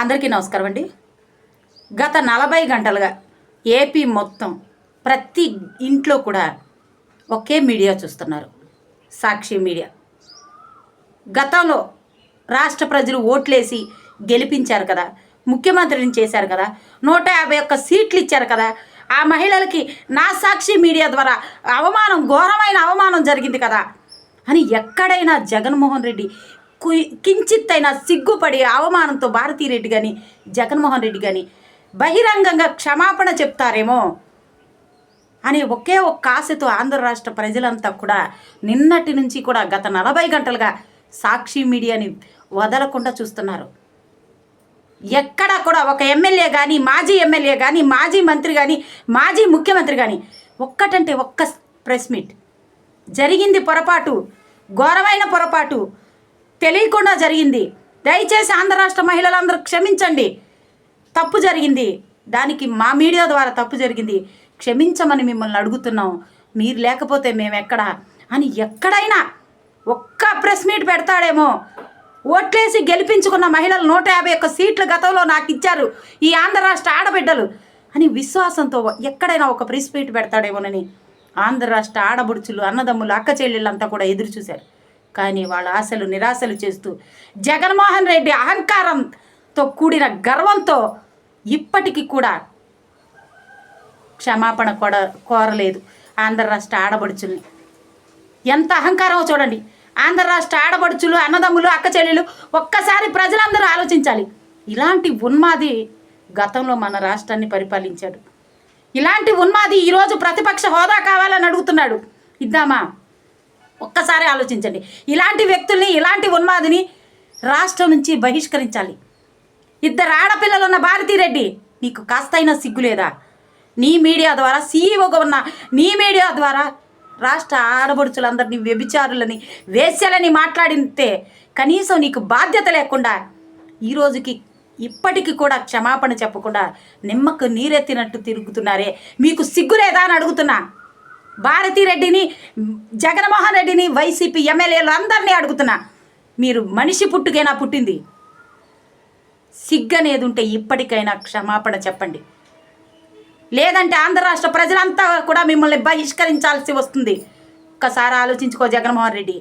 అందరికీ నమస్కారం అండి. గత నలభై గంటలుగా ఏపీ మొత్తం ప్రతి ఇంట్లో కూడా ఒకే మీడియా చూస్తున్నారు. సాక్షి మీడియా. గతంలో రాష్ట్ర ప్రజలు ఓట్లేసి గెలిపించారు కదా ముఖ్యమంత్రిని చేశారు కదా నూట యాభై ఒక్క సీట్లు ఇచ్చారు కదా ఆ మహిళలకి నా సాక్షి మీడియా ద్వారా అవమానం ఘోరమైన అవమానం జరిగింది కదా అని ఎక్కడైనా జగన్మోహన్ రెడ్డి కించిత్తైనా సిగ్గుపడి అవమానంతో భారతీరెడ్డి కానీ జగన్మోహన్ రెడ్డి కానీ బహిరంగంగా క్షమాపణ చెప్తారేమో అని ఒకే ఒక్క ఆశతో ఆంధ్ర రాష్ట్ర ప్రజలంతా కూడా నిన్నటి నుంచి కూడా గత నలభై గంటలుగా సాక్షి మీడియాని వదలకుండా చూస్తున్నారు. ఎక్కడ కూడా ఒక ఎమ్మెల్యే కానీ మాజీ ఎమ్మెల్యే కానీ మాజీ మంత్రి కానీ మాజీ ముఖ్యమంత్రి కానీ ఒక్కటంటే ఒక్క ప్రెస్ మీట్. జరిగింది పొరపాటు ఘోరమైన పొరపాటు తెలియకుండా జరిగింది. దయచేసి ఆంధ్ర రాష్ట్ర మహిళలందరూ క్షమించండి. తప్పు జరిగింది. దానికి మా మీడియా ద్వారా తప్పు జరిగింది. క్షమించమని మిమ్మల్ని అడుగుతున్నాం. మీరు లేకపోతే మేము ఎక్కడ అని ఎక్కడైనా ఒక్క ప్రెస్ మీట్ పెడతాడేమో. ఓట్లేసి గెలిపించుకున్న మహిళలు నూట యాభై ఒక్క సీట్లు గతంలో నాకు ఇచ్చారు. ఈ ఆంధ్ర రాష్ట్ర ఆడబిడ్డలు. అని విశ్వాసంతో ఎక్కడైనా ఒక ప్రెస్ మీట్ పెడతాడేమోనని ఆంధ్ర రాష్ట్ర ఆడబుడుచులు అన్నదమ్ములు అక్క చెల్లెళ్ళంతా కూడా ఎదురు చూశారు. కానీ వాళ్ళ ఆశలు నిరాశలు చేస్తూ జగన్మోహన్ రెడ్డి అహంకారంతో కూడిన గర్వంతో ఇప్పటికీ కూడా క్షమాపణ కొడ కోరలేదు. ఆంధ్ర రాష్ట్ర ఆడబడుచుల్ని ఎంత అహంకారమో చూడండి. ఆంధ్ర రాష్ట్ర ఆడబడుచులు అన్నదమ్ములు అక్క చెల్లెలు ఒక్కసారి ప్రజలందరూ ఆలోచించాలి. ఇలాంటి ఉన్మాది గతంలో మన రాష్ట్రాన్ని పరిపాలించాడు. ఇలాంటి ఉన్మాది ఈరోజు ప్రతిపక్ష హోదా కావాలని అడుగుతున్నాడు. ఇద్దామా? ఒక్కసారి ఆలోచించండి. ఇలాంటి వ్యక్తుల్ని ఇలాంటి ఉన్మాదిని రాష్ట్రం నుంచి బహిష్కరించాలి. ఇద్దరు ఆడపిల్లలు ఉన్న భారతీరెడ్డి నీకు కాస్తైనా సిగ్గు లేదా? నీ మీడియా ద్వారా సీఈఓగా ఉన్న నీ మీడియా ద్వారా రాష్ట్ర ఆడబడుచులందరినీ వ్యభిచారులని వేశ్యలని మాట్లాడితే కనీసం నీకు బాధ్యత లేకుండా ఈ రోజుకి ఇప్పటికి కూడా క్షమాపణ చెప్పకుండా నిమ్మకు నీరెత్తినట్టు తిరుగుతున్నారే. మీకు సిగ్గు లేదా అని అడుగుతున్నా. భారతిరెడ్డిని జగన్మోహన్ రెడ్డిని వైసీపీ ఎమ్మెల్యేలు అందరినీ అడుగుతున్నా. మీరు మనిషి పుట్టుకైనా పుట్టింది. సిగ్గనేది ఉంటే ఇప్పటికైనా క్షమాపణ చెప్పండి. లేదంటే ఆంధ్ర రాష్ట్ర ప్రజలంతా కూడా మిమ్మల్ని బహిష్కరించాల్సి వస్తుంది. ఒక్కసారి ఆలోచించుకో జగన్మోహన్ రెడ్డి.